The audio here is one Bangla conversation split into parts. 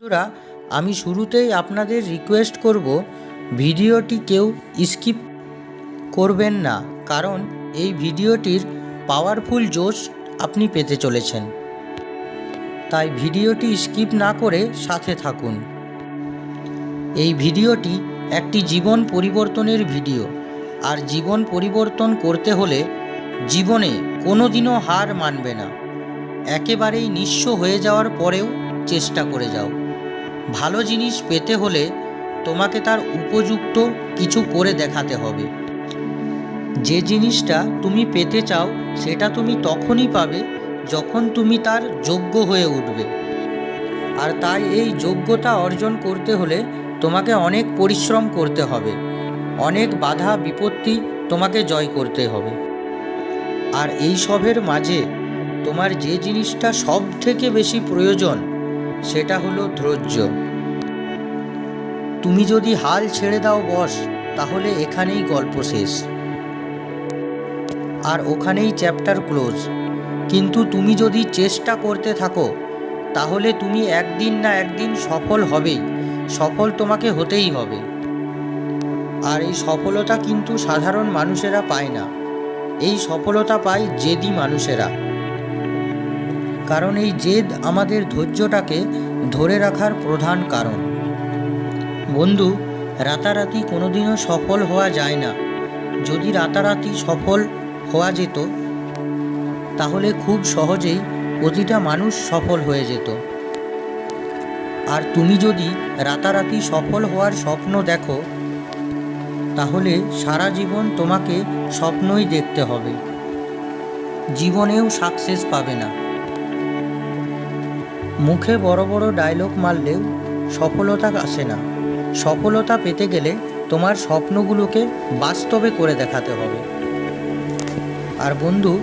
বন্ধুরা, আমি শুরুতেই আপনাদের রিকোয়েস্ট করব ভিডিওটি কেউ স্কিপ করবেন না, কারণ এই ভিডিওটির পাওয়ারফুল জোশ আপনি পেতে চলেছেন। তাই ভিডিওটি স্কিপ না করে সাথে থাকুন। এই ভিডিওটি একটি জীবন পরিবর্তনের ভিডিও, আর জীবন পরিবর্তন করতে হলে জীবনে কোনোদিনও হার মানবে না। একেবারেই নিঃস্ব হয়ে যাওয়ার পরেও চেষ্টা করে যাও। ভালো জিনিস পেতে হলে তোমাকে তার উপযুক্ত কিছু করে দেখাতে হবে। যে জিনিসটা তুমি পেতে চাও, সেটা তুমি তখনই পাবে যখন তুমি তার যোগ্য হয়ে উঠবে। আর তাই এই যোগ্যতা অর্জন করতে হলে তোমাকে অনেক পরিশ্রম করতে হবে। অনেক বাধা, বিপত্তি তোমাকে জয় করতে হবে। আর এই সবের মাঝে তোমার যে জিনিসটা সব থেকে বেশি প্রয়োজন সেটা হলো ধৈর্য। তুমি যদি হাল ছেড়ে দাও বস, তাহলে এখানেই গল্প শেষ। আর ওখানেই চ্যাপ্টার ক্লোজ। কিন্তু তুমি যদি চেষ্টা করতে থাকো, তাহলে তুমি একদিন না একদিন সফল হবেই। সফল তোমাকে হতেই হবে। আর এই সফলতা কিন্তু সাধারণ মানুষেরা পায় না। এই সফলতা পায় জেদি মানুষেরা। কারণ এই জেদ আমাদের ধৈর্যটাকে ধরে রাখার প্রধান কারণ। বন্ধু, রাতারাতি কোনোদিনও সফল হওয়া যায় না। যদি রাতারাতি সফল হওয়া যেত, তাহলে খুব সহজেই প্রতিটা মানুষ সফল হয়ে যেত। আর তুমি যদি রাতারাতি সফল হওয়ার স্বপ্ন দেখো, তাহলে সারা জীবন তোমাকে স্বপ্নই দেখতে হবে। জীবনেও সাকসেস পাবে না। মুখে বড় বড় ডায়লগ মারলেও সফলতা আসে না। সফলতা পেতে গেলে তোমার স্বপ্নগুলোকে বাস্তবে করে দেখাতে হবে। আর বন্ধু,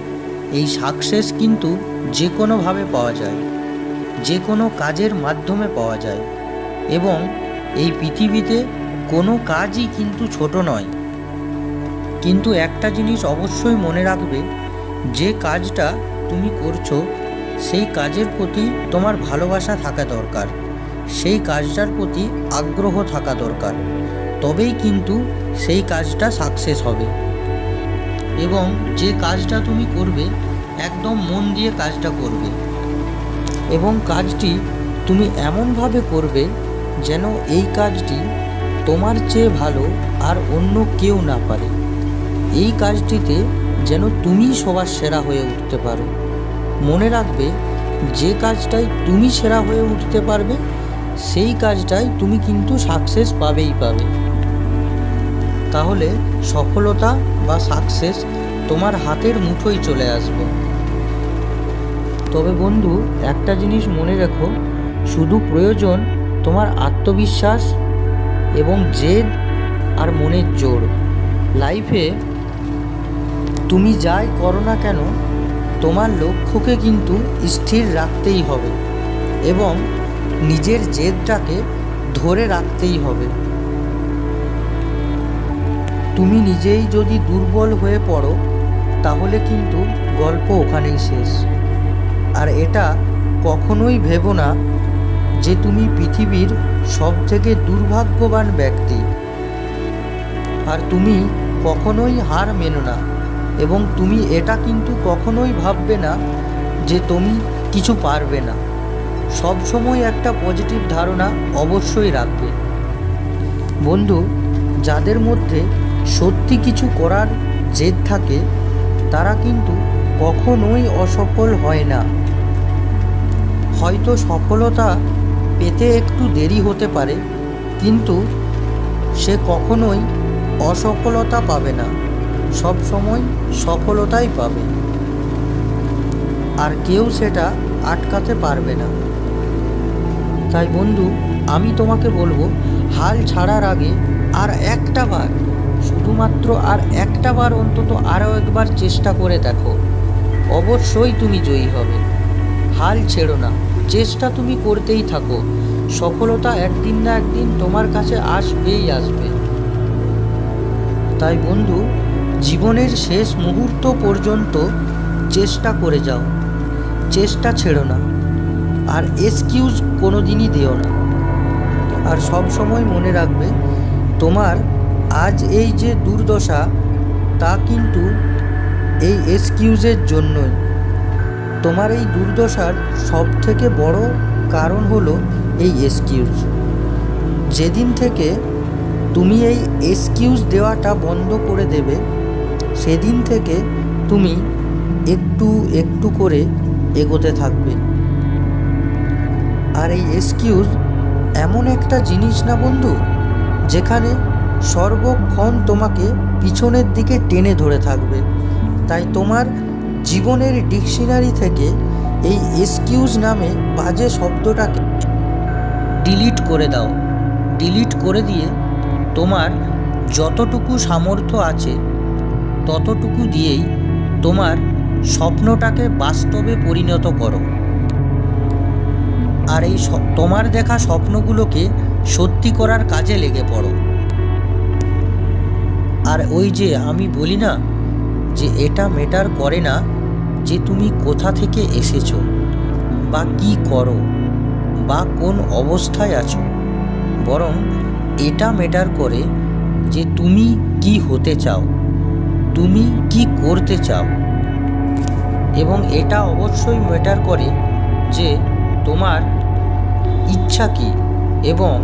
এই সাকসেস কিন্তু যে কোনোভাবে পাওয়া যায় যে কোনো কাজের মাধ্যমে পাওয়া যায়। এবং এই পৃথিবীতে কোনো কাজই কিন্তু ছোট নয়। কিন্তু একটা জিনিস অবশ্যই মনে রাখবে, যে কাজটা তুমি করছ সেই কাজের প্রতি তোমার ভালোবাসা থাকা দরকার। সেই কাজটার প্রতি আগ্রহ থাকা দরকার। তবেই কিন্তু সেই কাজটা সাকসেস হবে। এবং যে কাজটা তুমি করবে, একদম মন দিয়ে কাজটা করবে। এবং কাজটি তুমি এমনভাবে করবে যেন এই কাজটি তোমার চেয়ে ভালো আর অন্য কেউ না পারে। এই কাজটিতে যেন তুমি সবার সেরা হয়ে উঠতে পারো। মনে রাখবে, যে কাজটাই তুমি সেরা হয়ে উঠতে পারবে, সেই কাজটাই তুমি কিন্তু সাকসেস পাবেই পাবে। তাহলে সফলতা বা সাকসেস তোমার হাতের মুঠোয় চলে আসবে। তবে বন্ধু, একটা জিনিস মনে রেখো, শুধু প্রয়োজন তোমার আত্মবিশ্বাস এবং জেদ আর মনের জোর। লাইফে তুমি যাই করো না কেন তোমার লক্ষ্যকে কিন্তু স্থির রাখতেই হবে এবং নিজের জেদটাকে ধরে রাখতেই হবে। তুমি নিজেই যদি দুর্বল হয়ে পড়ো, তাহলে কিন্তু গল্প ওখানেই শেষ। আর এটা কখনোই ভেবো না যে তুমি পৃথিবীর সব থেকে দুর্ভাগ্যবান ব্যক্তি। আর তুমি কখনোই হার মেনো না। এবং তুমি এটা কিন্তু কখনোই ভাববে না যে তুমি কিছু পারবে না। সব সময় একটা পজিটিভ ধারণা অবশ্যই রাখবে। বন্ধু, যাদের মধ্যে সত্যি কিছু করার জেদ থাকে, তারা কিন্তু কখনোই অসফল হয় না। হয়তো সফলতা পেতে একটু দেরি হতে পারে, কিন্তু সে কখনোই অসফলতা পাবে না। সব সময় সফলতাই পাবে। আর কেউ সেটা আটকাতে পারবে না। তাই বন্ধু, আমি তোমাকে বলব, হাল ছাড়ার আগে আর একটা বার, শুধুমাত্র আর একটা বার অন্তত আরও একবার চেষ্টা করে দেখো। অবশ্যই তুমি জয়ী হবে। হাল ছেড়ো না। চেষ্টা তুমি করতেই থাকো। সফলতা একদিন না একদিন তোমার কাছে আসবেই আসবে। তাই বন্ধু জীবনের শেষ মুহূর্ত পর্যন্ত চেষ্টা করে যাও। চেষ্টা ছেড়ো না। আর এক্সকিউজ কোনো দিনই দিও না। আর সব সময় মনে রাখবে, তোমার আজ এই যে দুর্দশা, তা কিন্তু এই এক্সকিউজের জন্যই। তোমার এই দুর্দশার সব থেকে বড় কারণ হলো এই এক্সকিউজ যেদিন থেকে তুমি এই এক্সকিউজ দেওয়াটা বন্ধ করে দেবে সেদিন থেকে তুমি একটু একটু করে এগোতে থাকবে। আর এই এক্সকিউজ এমন একটা জিনিস না বন্ধু, যেখানে সর্বক্ষণ তোমাকে পিছনের দিকে টেনে ধরে থাকবে। তাই তোমার জীবনের ডিকশনারি থেকে এই এক্সকিউজ নামে বাজে শব্দটাকে ডিলিট করে দাও। ডিলিট করে দিয়ে তোমার যতটুকু সামর্থ্য আছে ততটুকু দিয়েই তোমার স্বপ্নটাকে বাস্তবে পরিণত করো। আর এই তোমার দেখা স্বপ্নগুলোকে সত্যি করার কাজে লেগে পড়ো। আর ওই যে আমি বলি না যে এটা মেটার করে না যে তুমি কোথা থেকে এসেছ, বা কি করো, বা কোন অবস্থায় আছো। বরং এটা মেটার করে যে তুমি কি হতে চাও। তুমি কি করতে চাও? এবং এটা অবশ্যই ম্যাটার করে যে তোমার ইচ্ছা কী এবং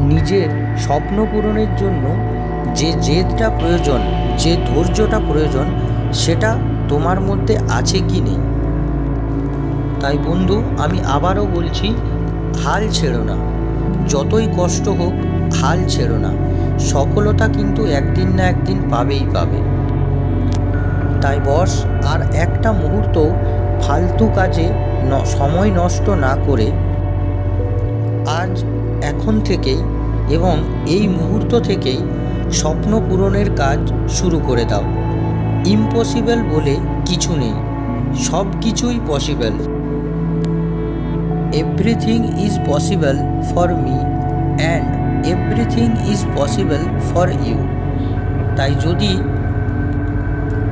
নিজের স্বপ্ন পূরণের জন্য যে জেদটা প্রয়োজন, যে ধৈর্যটা প্রয়োজন, সেটা তোমার মধ্যে আছে কি নেই? তাই বন্ধু, আমি আবারও বলছি, হাল ছেড়ো না। যতই কষ্ট হোক, হাল ছেড়ো না। সফলতা কিন্তু একদিন না একদিন পাবেই পাবে। তাই বস, আর একটা মুহূর্ত ফালতু কাজে সময় নষ্ট না করে আজ, এখন থেকেই এবং এই মুহূর্ত থেকেই স্বপ্ন পূরণের কাজ শুরু করে দাও। ইম্পসিবল বলে কিছু নেই, সব কিছুই possible. Everything is possible for me and everything is possible for you তাই যদি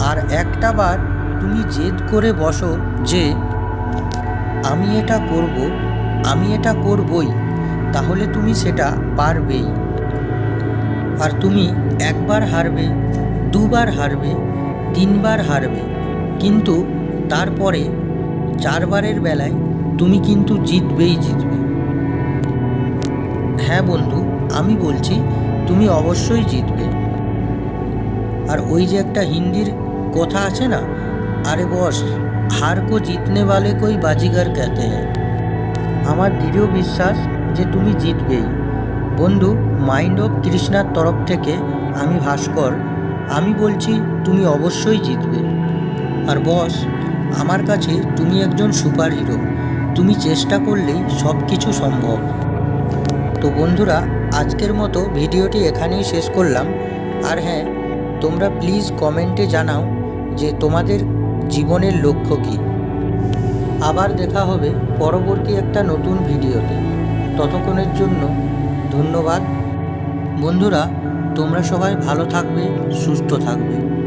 আর একটা বার তুমি জেদ করে বসো যে, আমি এটা করব, আমি এটা করবই, তাহলে তুমি সেটা পারবেই। আর তুমি একবার হারবে, দুবার হারবে, তিনবার হারবে। কিন্তু তারপরে চারবারের বেলায় তুমি কিন্তু জিতবেই জিতবে। হ্যাঁ বন্ধু আমি বলছি, তুমি অবশ্যই জিতবে। আর ওই যে একটা হিন্দির কথা আছে না, আরে বস, হার কো জিতনে বালে কই বাজিগার কেতে হ্যাঁ আমার দৃঢ় বিশ্বাস যে তুমি জিতবেই। বন্ধু, মাইন্ড অফ কৃষ্ণার তরফ থেকে আমি ভাস্কর, আমি বলছি তুমি অবশ্যই জিতবে। আর বস, আমার কাছে তুমি একজন সুপার হিরো তুমি চেষ্টা করলেই সব কিছু সম্ভব। তো বন্ধুরা আজকের মতো ভিডিওটি এখানেই শেষ করলাম। আর হ্যাঁ তোমরা প্লিজ কমেন্টে জানাও যে তোমাদের জীবনের লক্ষ্য কী। আবার দেখা হবে পরবর্তী একটা নতুন ভিডিওতে। ততক্ষণের জন্য ধন্যবাদ। বন্ধুরা, তোমরা সবাই ভালো থাকবে, সুস্থ থাকবে।